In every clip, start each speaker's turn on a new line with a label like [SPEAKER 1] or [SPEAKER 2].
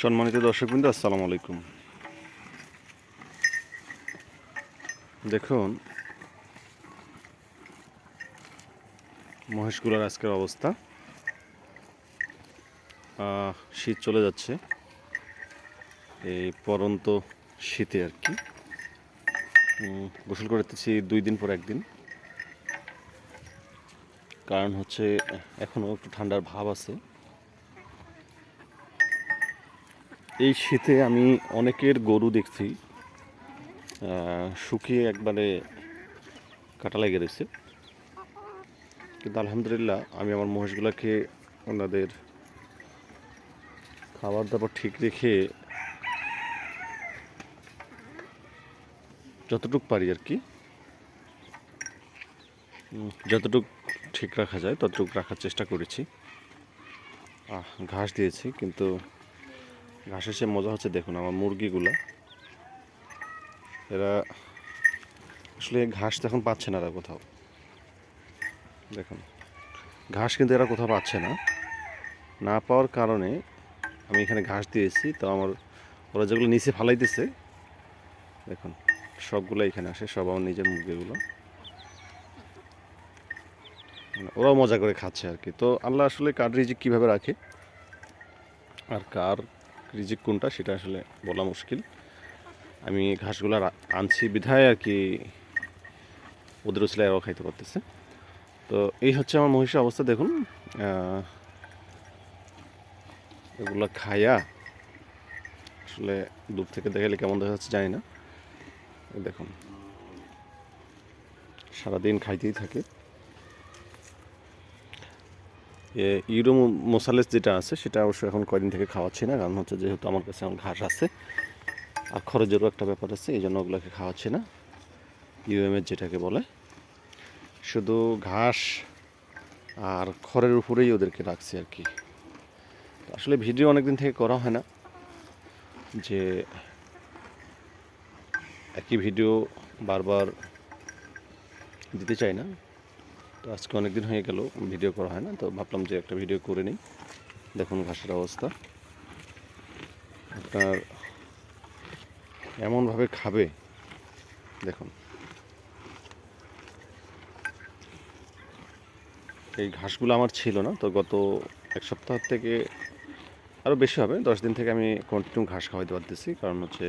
[SPEAKER 1] সম্মানিত দর্শকবৃন্দ, আসসালামু আলাইকুম। দেখুন, মহেশগুলোর আজকের অবস্থা। শীত চলে যাচ্ছে। এই পরন্ত শীতে আর কি। গোসল করতেছি দুই দিন পর একদিন। কারণ হচ্ছে এখনও একটু ঠান্ডার ভাব আছে। এই শীতে আমি অনেকের গরু দেখছি শুকিয়ে একবারে কাটা লেগে রয়েছে। কিন্তু আলহামদুলিল্লাহ আমি আমার মহিষগুলোকে ওনাদের খাবার দাবার ঠিক রেখে যতটুক পারি আর কি যতটুক ঠিক রাখা যায় ততটুক রাখার চেষ্টা করেছি। ঘাস দিয়েছি, কিন্তু ঘাসের সে মজা হচ্ছে, দেখুন আমার মুরগিগুলা। এরা আসলে ঘাস এখন পাচ্ছে না এরা কোথাও। দেখুন, ঘাস কিন্তু এরা কোথাও পাচ্ছে না। না পাওয়ার কারণে আমি এখানে ঘাস দিয়েছি, তো আমার ওরা যেগুলো নিচে ফালাইতেছে দেখুন, সবগুলো এখানে আসে, সব আমার নিজের মুরগিগুলো। মানে ওরাও মজা করে খাচ্ছে আর কি। তো আল্লাহ আসলে কার রিজিক কীভাবে রাখে? আর কার রিজিক কোনটা সেটা আসলে বলা মুশকিল। আমি ঘাসগুলো আনছি, বিধায় আর কি ওদের উচলে এরাও খাইতে পারতেছে। তো এই হচ্ছে আমার মহিষের অবস্থা, দেখুন। এগুলো খায়া আসলে দূর থেকে দেখালে কেমন দেখা যাচ্ছে জানি না। দেখুন, সারাদিন খাইতেই থাকে। ইউরো মশালেস যেটা আছে, সেটা অবশ্য এখন কয়দিন থেকে খাওয়াচ্ছি না, কারণ হচ্ছে যেহেতু আমার কাছে এখন ঘাস আছে আর খরচেরও একটা ব্যাপার আছে, এই জন্য ওগুলোকে খাওয়াচ্ছি না। ইউএমএর যেটাকে বলে। শুধু ঘাস আর খড়ের উপরেই ওদেরকে রাখছি আর কি। আসলে ভিডিও অনেক দিন থেকে করা হয় না যে একই ভিডিও বারবার দিতে চাই না। তো আজকে অনেক দিন হয়ে গেল, ভিডিও করা হয় না, তো ভাবলাম যে একটা ভিডিও করে নিই। দেখুন ঘাসের অবস্থা। আপনার এমনভাবে খাবে, দেখুন। এই ঘাসগুলো আমার ছিল না, তো গত এক সপ্তাহ থেকে আরও বেশি হবে, দশ দিন থেকে আমি কন্টিনিউ ঘাস খাওয়াইতে পারতেছি, কারণ হচ্ছে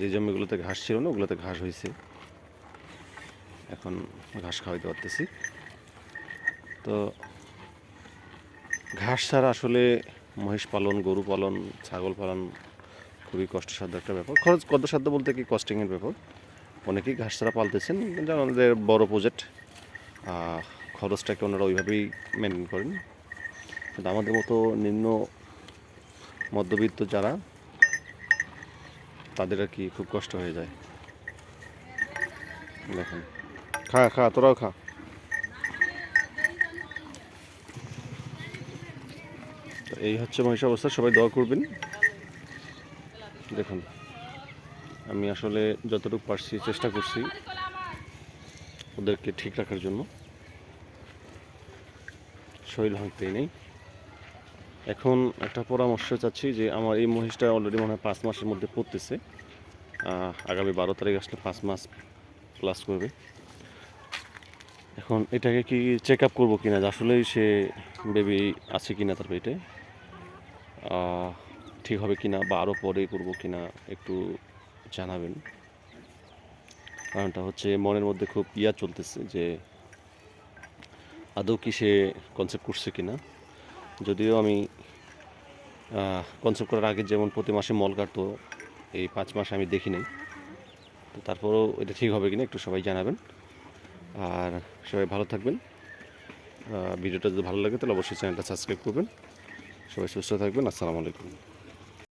[SPEAKER 1] যে জমিগুলোতে ঘাস ছিল না, ওগুলোতে ঘাস হয়েছে এখন ঘাস খাওয়াইতে পারতেছি। তো ঘাস ছাড়া আসলে মহিষ পালন, গরু পালন, ছাগল পালন খুবই কষ্টসাধ্য একটা ব্যাপার। খরচ কষ্টসাধ্য বলতে কি কস্টিংয়ের ব্যাপার? অনেকেই ঘাস ছাড়া পালতেছেন, যেমন আমাদের বড় প্রজেক্ট খরচটাকে ওনারা ওইভাবেই মেনটেন করেন। কিন্তু আমাদের মতো নিম্ন মধ্যবিত্ত যারা, তাদের আর কি খুব কষ্ট হয়ে যায়। দেখুন। খা খা, তোরাও খা। এই হচ্ছে মহিষ অবস্থা সবাই দোয়া করবেন। দেখুন, আমি আসলে যতটুকু পারছি চেষ্টা করছি ওদেরকে ঠিক রাখার জন্য। শরীর ভাঙতেই নেই। এখন একটা পরামর্শ চাচ্ছি যে আমার এই মহিষটা অলরেডি মনে হয় পাঁচ মাসের মধ্যে পড়তেছে। আগামী বারো তারিখ আসলে পাঁচ মাস প্লাস করবে। এখন এটাকে কি চেক আপ করব কিনা? আসলেই সে বেবি আছে কিনা তার পেটে? ঠিক হবে কিনা বা আরও পরে করব কিনা একটু জানাবেন। কারণটা হচ্ছে মনের মধ্যে খুব ইয়া চলতেছে যে আদৌ কি সে কনসেপ্ট করছে কিনা? যদিও আমি কনসেপ্ট করার আগে যেমন প্রতি মাসে মল কাটতো, এই পাঁচ মাস আমি দেখি নাই তো তারপরেও এটা ঠিক হবে কিনা একটু সবাই জানাবেন। আর সবাই ভালো থাকবেন। ভিডিওটা যদি ভালো লাগে তাহলে অবশ্যই চ্যানেলটা সাবস্ক্রাইব করবেন। সবাই সুস্থ থাকবেন। আসসালামু আলাইকুম।